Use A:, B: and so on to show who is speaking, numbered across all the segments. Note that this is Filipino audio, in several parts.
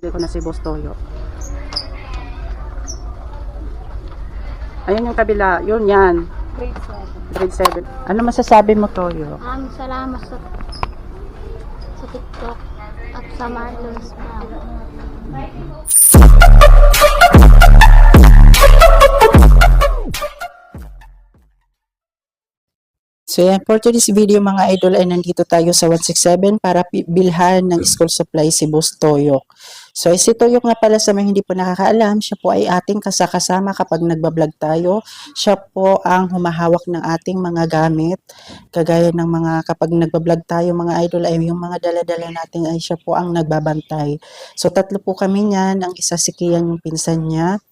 A: Hindi ko na si Boss Toyo. Ayun yung kabila. Yun yan.
B: Grade 7.
A: Grade 7. Ano masasabi mo, Toyo?
B: Maraming salamat sa sa TikTok at sa Marlon's Vlog.
A: So yan, for today's video mga idol ay nandito tayo sa 167 para bilhan ng school supply si Boss Toyok. So si Toyok nga pala sa mga hindi po nakakaalam, siya po ay ating kasakasama kapag nagbablog tayo. Siya po ang humahawak ng ating mga gamit. Kagaya ng mga kapag nagbablog tayo mga idol ay yung mga dala-dala natin ay siya po ang nagbabantay. So tatlo po kami niyan, ang isa si Kian yung pinsan niya.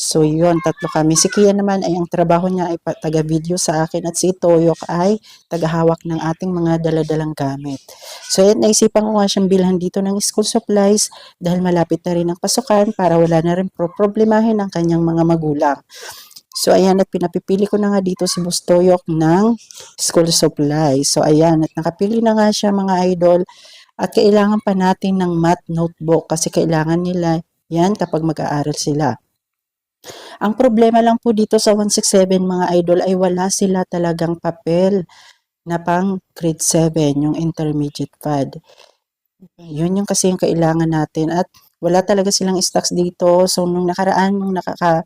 A: So yun, tatlo kami. Si Kian naman ay ang trabaho niya ay taga-video sa akin at si Toyok ay tagahawak ng ating mga daladalang gamit. So yan, naisipan ko nga siyang bilhan dito ng school supplies dahil malapit na rin ang pasukan para wala na rin pro problemahin ang kanyang mga magulang. So ayan, at pinapipili ko na nga dito si Boss Toyok ng school supplies. So ayan, at nakapili na nga siya mga idol at kailangan pa natin ng math notebook kasi kailangan nila yan kapag mag-aaral sila. Ang problema lang po dito sa 167 mga idol ay wala sila talagang papel na pang grade 7, yung intermediate pad. Yun yung kasi yung kailangan natin at wala talaga silang stocks dito. So nung nakaraan, nung nakaka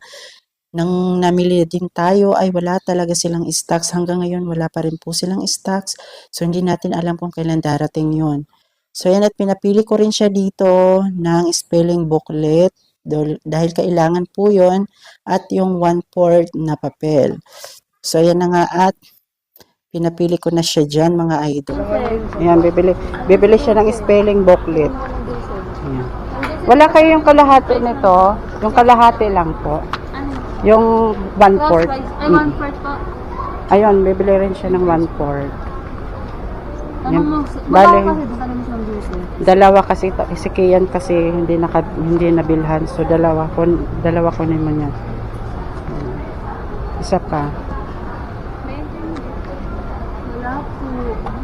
A: nang namili din tayo ay wala talaga silang stocks. Hanggang ngayon wala pa rin po silang stocks. So hindi natin alam kung kailan darating yun. So yan at pinapili ko rin siya dito ng spelling booklet dahil kailangan po yon at yung one-fourth na papel. So, yan na nga at pinapili ko na siya dyan mga idol. Ayan, bibili, bibili siya ng spelling booklet. Ayan. Wala kayo yung kalahati nito, yung kalahati lang po. Yung one-fourth.
B: Ay,
A: Mm.
B: one fourth po.
A: Ayun, bibili rin siya ng one-fourth.
B: Ano
A: Yan.
B: mo?
A: Bale-.
B: Kasi doon sa juice.
A: Dalawa kasi, to- si Kian kasi hindi, naka, hindi nabilhan. So, dalawa ko, dalawa ko naman yan. Isa pa.
B: Wala po.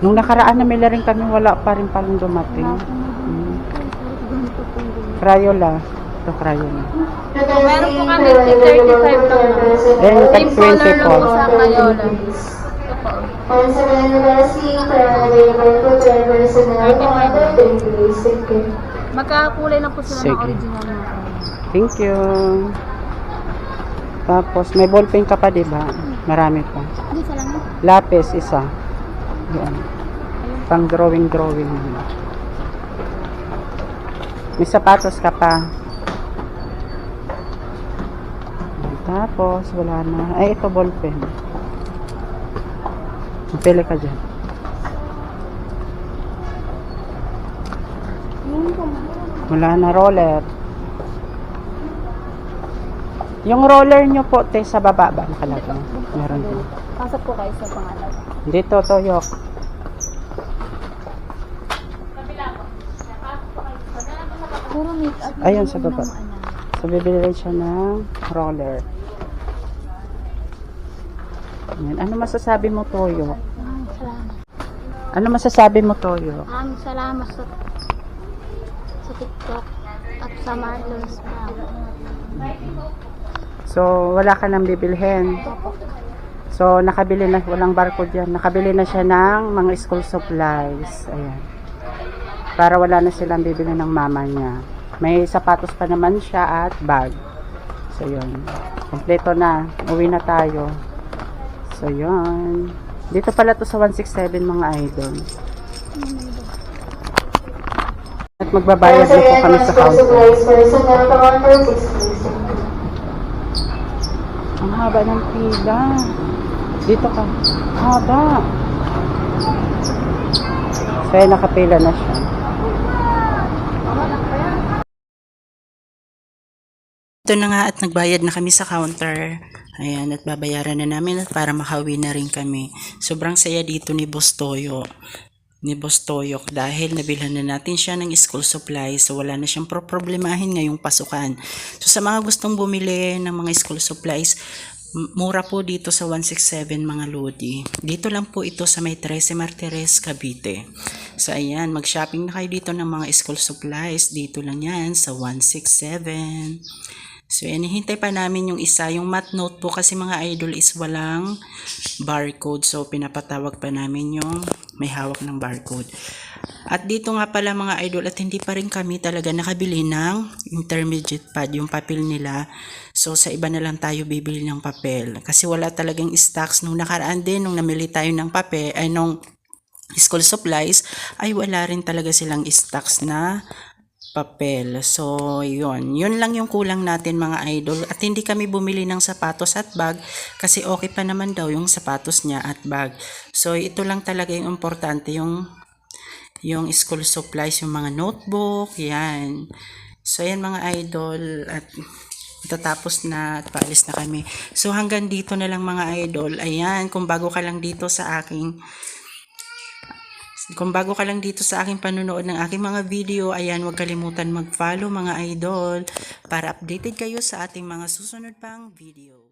A: Nung nakaraan na mila rin kami, wala pa rin palang dumating. Mm.
B: Yung
A: Crayola. Ito, Crayola.
B: Meron po kami 35 lang.
A: Ayan, yung tag
B: Same color
A: 20
B: lang
A: po.
B: po sa Crayola. Ito po.
C: And sa mga nabasi, para-labor po driver sa mga mga
B: Magkakulay lang po sila ng
A: Sige.
B: original na Crayola.
A: Thank you. Tapos, may ballpen ka pa, di ba? Marami pa.
B: Hindi, sa lang yun.
A: Lapis, isa. Yan. Pang drawing-drawing. May sapatos ka pa. Tapos, wala na. Ay, ito ballpen. Pili ka dyan. Wala na roller. Yung roller nyo po, te, sa baba ba? Nakalagay. Meron din.
B: Pasok po kayo sa pangalan.
A: Dito, Toyok. Ayun, sa baba. So, bibili siya ng roller. Yan. Ano masasabi mo, Toyo?
B: Maraming salamat.
A: Ano masasabi mo, Toyo?
B: Maraming salamat sa sa TikTok at sa Marlon's Vlog.
A: So, wala ka nang bibilhin. So, nakabili na, walang barcode yan. Nakabili na siya ng mga school supplies. Ayan. Para wala na silang bibili ng mama niya. May sapatos pa naman siya at bag. So, yun. Kompleto na. Uwi na tayo. So, yun. Dito pala to sa 167 mga idol. At magbabayad na po kami sa counter.
C: supplies for sa mga counter 6
A: Ang haba ng pila. Dito ka. Haba. So, ayan, nakapila na siya. Ito na nga at nagbayad na kami sa counter. Ayan, at babayaran na namin at para makawi na rin kami. Sobrang saya dito ni Boss Toyo ni Boss Toyok dahil nabilhan na natin siya ng school supplies so wala na siyang pro problemahin ngayong pasukan. So sa mga gustong bumili ng mga school supplies, Mura po dito sa 167 mga Lodi. Dito lang po ito sa may 13 Martires, Cavite. So ayan, mag-shopping na kayo dito ng mga school supplies. Dito lang yan sa 167. So yan, hintay pa namin yung isa, yung math notebook kasi mga idol is walang barcode. So pinapatawag pa namin yung may hawak ng barcode. At dito nga pala mga idol at hindi pa rin kami talaga nakabili ng intermediate pad, yung papel nila. So sa iba na lang tayo bibili ng papel. Kasi wala talagang stocks. Nung nakaraan din, nung namili tayo ng papel, ay nung school supplies, ay wala rin talaga silang stocks na papel. So, yun. Yun lang yung kulang natin mga idol. At hindi kami bumili ng sapatos at bag kasi okay pa naman daw yung sapatos niya at bag. So, ito lang talaga yung importante, yung yung school supplies, yung mga notebook, yan. So, yan mga idol. At tatapos na at paalis na kami. So, hanggang dito na lang mga idol. Ayan, kung bago ka lang dito sa aking kung bago ka lang dito sa aking panunood ng aking mga video, ayan, huwag kalimutan mag-follow mga idol para updated kayo sa ating mga susunod pang video.